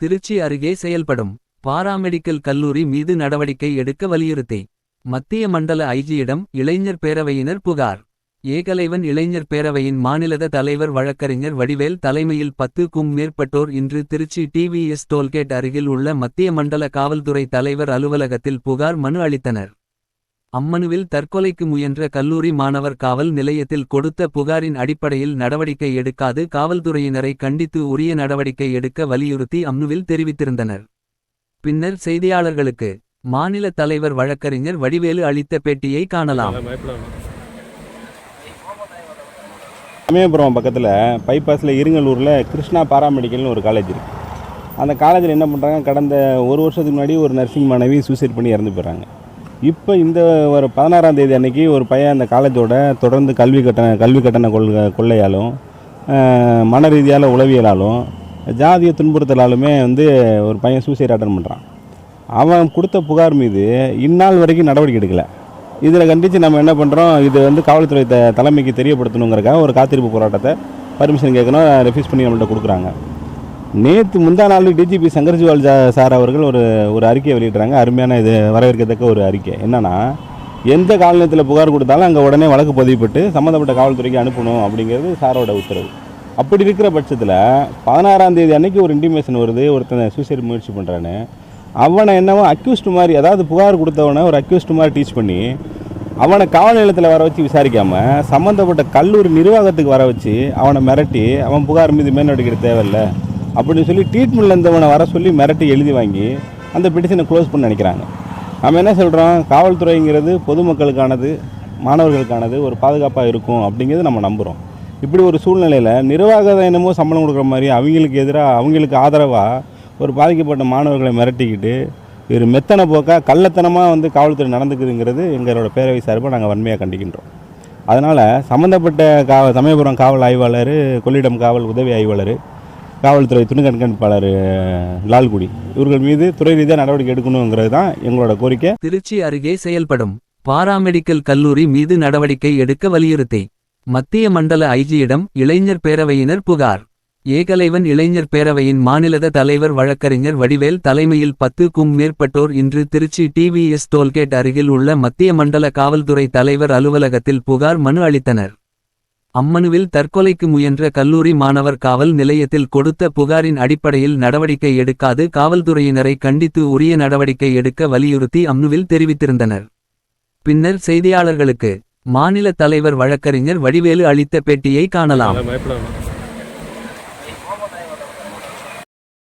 திருச்சி அருகே செயல்படும் பாராமெடிக்கல் கல்லூரி மீது நடவடிக்கை எடுக்க வலியுறுத்தி மத்திய மண்டல ஐஜியிடம் இளைஞர் பேரவையினர் புகார். ஏகலைவன் இளைஞர் பேரவையின் மாநிலத தலைவர் வழக்கறிஞர் வடிவேல் தலைமையில் பத்துக்கும் மேற்பட்டோர் இன்று திருச்சி டிவிஎஸ் டோல்கேட் அருகில் உள்ள மத்திய மண்டல காவல்துறை தலைவர் அலுவலகத்தில் புகார் மனு அளித்தனர். அம்மனுவில் தற்கொலைக்கு முயன்ற கல்லூரி மாணவர் காவல் நிலையத்தில் கொடுத்த புகாரின் அடிப்படையில் நடவடிக்கை எடுக்காது காவல்துறையினரை கண்டித்து உரிய நடவடிக்கை எடுக்க வலியுறுத்தி அம்னுவில் தெரிவித்திருந்தனர். பின்னர் செய்தியாளர்களுக்கு மாநில தலைவர் வழக்கறிஞர் வடிவேலு அளித்த பேட்டியை காணலாம். சமயபுரம் பக்கத்தில் பைபாஸில் இருங்கலூரில் கிருஷ்ணா பாராமெடிக்கல்னு ஒரு காலேஜ் இருக்குது அந்த காலேஜில் என்ன பண்ணுறாங்க கடந்த ஒரு வருஷத்துக்கு முன்னாடி ஒரு நர்சிங் மாணவி சூசைட் பண்ணி இறந்து போயிடுறாங்க. இப்போ இந்த ஒரு பதினாறாம் தேதி அன்னைக்கு ஒரு பையன் அந்த காலேஜோட தொடர்ந்து கல்வி கட்டண கல்வி கட்டண கொள்கை கொள்ளையாலும் மன ரீதியால் உளவியலாலும் ஜாதிய துன்புறுத்தலாலுமே வந்து ஒரு பையன் சூசைட் அட்டன் பண்ணுறான் அவன் கொடுத்த புகார் மீது இந்நாள் வரைக்கும் நடவடிக்கை எடுக்கலை. இதில் கண்டித்து நம்ம என்ன பண்ணுறோம் இது வந்து காவல்துறை த தலைமைக்கு தெரியப்படுத்தணுங்கிறக்காக ஒரு காத்திருப்பு போராட்டத்தை பர்மிஷன் கேட்கணும் ரெஃப்யூஸ் பண்ணி நம்மள்கிட்ட கொடுக்குறாங்க. நேற்று முந்தா நாள் டிஜிபி சங்கர்ஜிவால் சார் அவர்கள் ஒரு ஒரு அறிக்கையை வெளியிடுறாங்க. அருமையான இது வரவேற்கத்தக்க ஒரு அறிக்கை. என்னென்னா எந்த காலநிலையத்தில் புகார் கொடுத்தாலும் அங்கே உடனே வழக்கு பதிவுப்பட்டு சம்மந்தப்பட்ட காவல்துறைக்கு அனுப்பணும் அப்படிங்கிறது சாரோட உத்தரவு. அப்படி இருக்கிற பட்சத்தில் பதினாறாம் தேதி அன்னைக்கு ஒரு இன்டிமேஷன் வருது. ஒருத்தன் சூசைட் முயற்சி பண்ணுறான்னு அவனை என்னவோ அக்யூஸ்டு மாதிரி அதாவது புகார் கொடுத்தவனை ஒரு அக்யூஸ்டு மாதிரி டீச் பண்ணி அவனை காவல் நிலையத்தில் வர வச்சு விசாரிக்காம சம்மந்தப்பட்ட கல்லூரி நிர்வாகத்துக்கு வர வச்சு அவனை மிரட்டி அவன் புகார் மீது மேல்நடவடிக்கை எடுக்க தேவையில்ல. அப்படின்னு சொல்லி ட்ரீட்மெண்ட்ல இருந்தவனை வர சொல்லி மிரட்டி எழுதி வாங்கி அந்த பெட்டிஷனை க்ளோஸ் பண்ண நினைக்கிறாங்க. நம்ம என்ன சொல்கிறோம் காவல்துறைங்கிறது பொதுமக்களுக்கானது மாணவர்களுக்கானது ஒரு பாதுகாப்பாக இருக்கும் அப்படிங்கிறது நம்ம நம்புகிறோம் இப்படி ஒரு சூழ்நிலையில் நிர்வாகம் என்னமோ சம்பளம் கொடுக்குற மாதிரி அவங்களுக்கு எதிராக அவங்களுக்கு ஆதரவாக ஒரு பாதிக்கப்பட்ட மாணவர்களை மிரட்டிக்கிட்டு ஒரு மெத்தனை போக்காக கள்ளத்தனமாக வந்து காவல்துறை நடந்துக்குதுங்கிறது எங்களோட பேரவை சார்பாக நாங்கள் வன்மையாக கண்டிக்கின்றோம். அதனால் சம்மந்தப்பட்ட கா சமயபுரம் காவல் ஆய்வாளர் கொள்ளிடம் காவல் உதவி ஆய்வாளர் காவல்துறை துணை கண்காணிப்பாளர் லால்குடி. இவர்கள் மீது துறை ரீதியாக நடவடிக்கை எடுக்கணுங்கிறது தான் எங்களோட கோரிக்கை. திருச்சி அருகே செயல்படும் பாராமெடிக்கல் கல்லூரி மீது நடவடிக்கை எடுக்க வலியுறுத்தி மத்திய மண்டல ஐஜியிடம் இளைஞர் பேரவையினர் புகார். ஏகலைவன் இளைஞர் பேரவையின் மாநிலத தலைவர் வழக்கறிஞர் வடிவேல் தலைமையில் பத்துக்கும் மேற்பட்டோர் இன்று திருச்சி டிவிஎஸ் டோல்கேட் அருகில் உள்ள மத்திய மண்டல காவல்துறை தலைவர் அலுவலகத்தில் புகார் மனு அளித்தனர். அம்மனுவில் தற்கொலைக்கு முயன்ற கல்லூரி மாணவர் காவல் நிலையத்தில் கொடுத்த புகாரின் அடிப்படையில் நடவடிக்கை எடுக்காது காவல்துறையினரை கண்டித்து உரிய நடவடிக்கை எடுக்க வலியுறுத்தி அம்னுவில் தெரிவித்திருந்தனர். பின்னர் செய்தியாளர்களுக்கு மாநில தலைவர் வழக்கறிஞர் வடிவேலு அளித்த பேட்டியை காணலாம்.